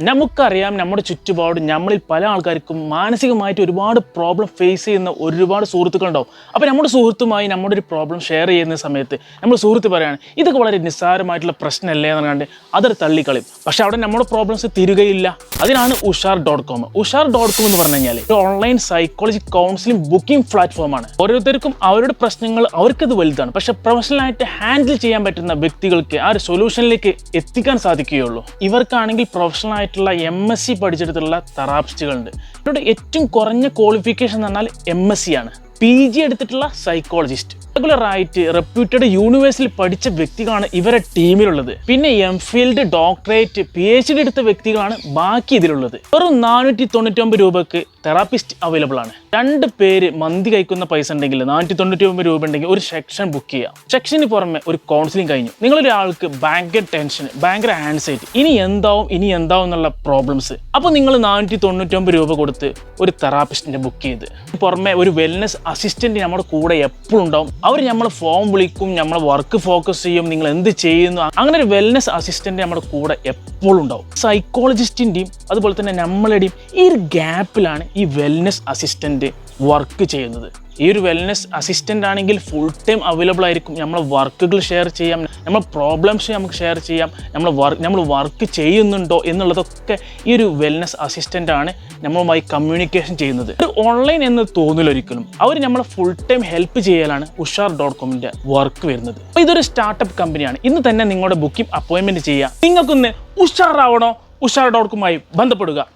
നമുക്കറിയാം നമ്മുടെ ചുറ്റുപാട് നമ്മളിൽ പല ആൾക്കാർക്കും മാനസികമായിട്ട് ഒരുപാട് പ്രോബ്ലം ഫേസ് ചെയ്യുന്ന ഒരുപാട് സുഹൃത്തുക്കളുണ്ടാവും. അപ്പോൾ നമ്മുടെ സുഹൃത്തുമായി നമ്മുടെ ഒരു പ്രോബ്ലം ഷെയർ ചെയ്യുന്ന സമയത്ത് നമ്മൾ സുഹൃത്ത് പറയുകയാണ് ഇതൊക്കെ വളരെ നിസ്സാരമായിട്ടുള്ള പ്രശ്നമല്ലേ? എന്ന് കണ്ട് അതൊരു തള്ളിക്കളയും. പക്ഷെ അവിടെ നമ്മുടെ പ്രോബ്ലംസ് തീരുകയില്ല. അതിനാണ് Ushar dot com Ushar dot com എന്ന് പറഞ്ഞു കഴിഞ്ഞാൽ ഒരു ഓൺലൈൻ സൈക്കോളജി കൗൺസിലിംഗ് ബുക്കിംഗ് പ്ലാറ്റ്ഫോമാണ് ഓരോരുത്തർക്കും അവരുടെ പ്രശ്നങ്ങൾ അവർക്കത് വലുതാണ്. പക്ഷെ പ്രൊഫഷണലായിട്ട് ഹാൻഡിൽ ചെയ്യാൻ പറ്റുന്ന വ്യക്തികൾക്ക് ആ ഒരു സൊല്യൂഷനിലേക്ക് എത്തിക്കാൻ സാധിക്കുകയുള്ളൂ. ഇവർക്കാണെങ്കിൽ പ്രൊഫഷണൽ ആയിട്ടുള്ള എം എസ് സി പഠിച്ചെടുത്തുള്ള തെറാപ്പിസ്റ്റുകളുണ്ട്. ഇവരുടെ ഏറ്റവും കുറഞ്ഞ ക്വാളിഫിക്കേഷൻ എന്ന് പറഞ്ഞാൽ എം എസ് സി ആണ്. പി ജി എടുത്തിട്ടുള്ള സൈക്കോളജിസ്റ്റ് ആയിട്ട് റെപ്യൂട്ടഡ് യൂണിവേഴ്സിൽ പഠിച്ച വ്യക്തികളാണ് ഇവരെ ടീമിലുള്ളത് പിന്നെ M field doctorate P H D എടുത്ത വ്യക്തികളാണ് ബാക്കി ഇതിലുള്ളത്. വെറും നാനൂറ്റി തൊണ്ണൂറ്റി ഒമ്പത് രൂപക്ക് തെറാപ്പിസ്റ്റ് അവൈലബിൾ ആണ്. രണ്ട് പേര് മന്തി കഴിക്കുന്ന പൈസ ഉണ്ടെങ്കിൽ നാനൂറ്റി തൊണ്ണൂറ്റി ഒമ്പത് രൂപ ഉണ്ടെങ്കിൽ ഒരു സെക്ഷൻ ബുക്ക് ചെയ്യാം. സെക്ഷന് പുറമെ ഒരു കൗൺസിലിംഗ് കഴിഞ്ഞു. നിങ്ങളൊരാൾക്ക് ഭയങ്കര ടെൻഷൻ ഭയങ്കര ആൻസൈറ്റി ഇനി എന്താവും ഇനി എന്താവും എന്നുള്ള പ്രോബ്ലംസ് അപ്പോൾ നിങ്ങൾ നാനൂറ്റി തൊണ്ണൂറ്റി ഒമ്പത് രൂപ കൊടുത്ത് ഒരു തെറാപ്പിസ്റ്റിനെ ബുക്ക് ചെയ്ത്. പുറമെ ഒരു വെൽനസ് അസിസ്റ്റന്റ് നമ്മുടെ കൂടെ എപ്പോഴും ഉണ്ടാവും. അവർ നമ്മളെ ഫോം വിളിക്കും നമ്മളെ വർക്ക് ഫോക്കസ് ചെയ്യും നിങ്ങൾ എന്ത് ചെയ്യുന്നു അങ്ങനെ ഒരു വെൽനസ് അസിസ്റ്റന്റ് നമ്മുടെ കൂടെ എപ്പോഴും ഉണ്ടാവും. സൈക്കോളജിസ്റ്റിന്റെയും അതുപോലെ തന്നെ നമ്മളുടെയും ഈ ഒരു ഗ്യാപ്പിലാണ് ഈ വെൽനസ് അസിസ്റ്റന്റ് വർക്ക് ചെയ്യുന്നത്. ഈ ഒരു വെൽനസ് അസിസ്റ്റന്റ് ആണെങ്കിൽ ഫുൾ ടൈം അവൈലബിൾ ആയിരിക്കും. നമ്മളെ വർക്കുകൾ ഷെയർ ചെയ്യാം നമ്മളെ പ്രോബ്ലംസ് നമുക്ക് ഷെയർ ചെയ്യാം. നമ്മൾ വർക്ക് നമ്മൾ വർക്ക് ചെയ്യുന്നുണ്ടോ എന്നുള്ളതൊക്കെ ഈ ഒരു വെൽനസ് അസിസ്റ്റന്റ് ആണ് നമ്മളുമായി കമ്മ്യൂണിക്കേഷൻ ചെയ്യുന്നത്. ഒരു ഓൺലൈൻ എന്ന് തോന്നില്ല ഒരിക്കലും. അവർ നമ്മളെ ഫുൾ ടൈം ഹെൽപ്പ് ചെയ്യലാണ് ഉഷാർ ഡോട്ട് കോമിന്റെ വർക്ക് വരുന്നത്. അപ്പോൾ ഇതൊരു സ്റ്റാർട്ടപ്പ് കമ്പനിയാണ് ഇന്ന് തന്നെ നിങ്ങളുടെ ബുക്കിംഗ് അപ്പോയിൻമെന്റ് ചെയ്യുക നിങ്ങൾക്കൊന്ന് ഉഷാറാവണോ? ഉഷാർ ഡോട്ട് കോമായി ബന്ധപ്പെടുക.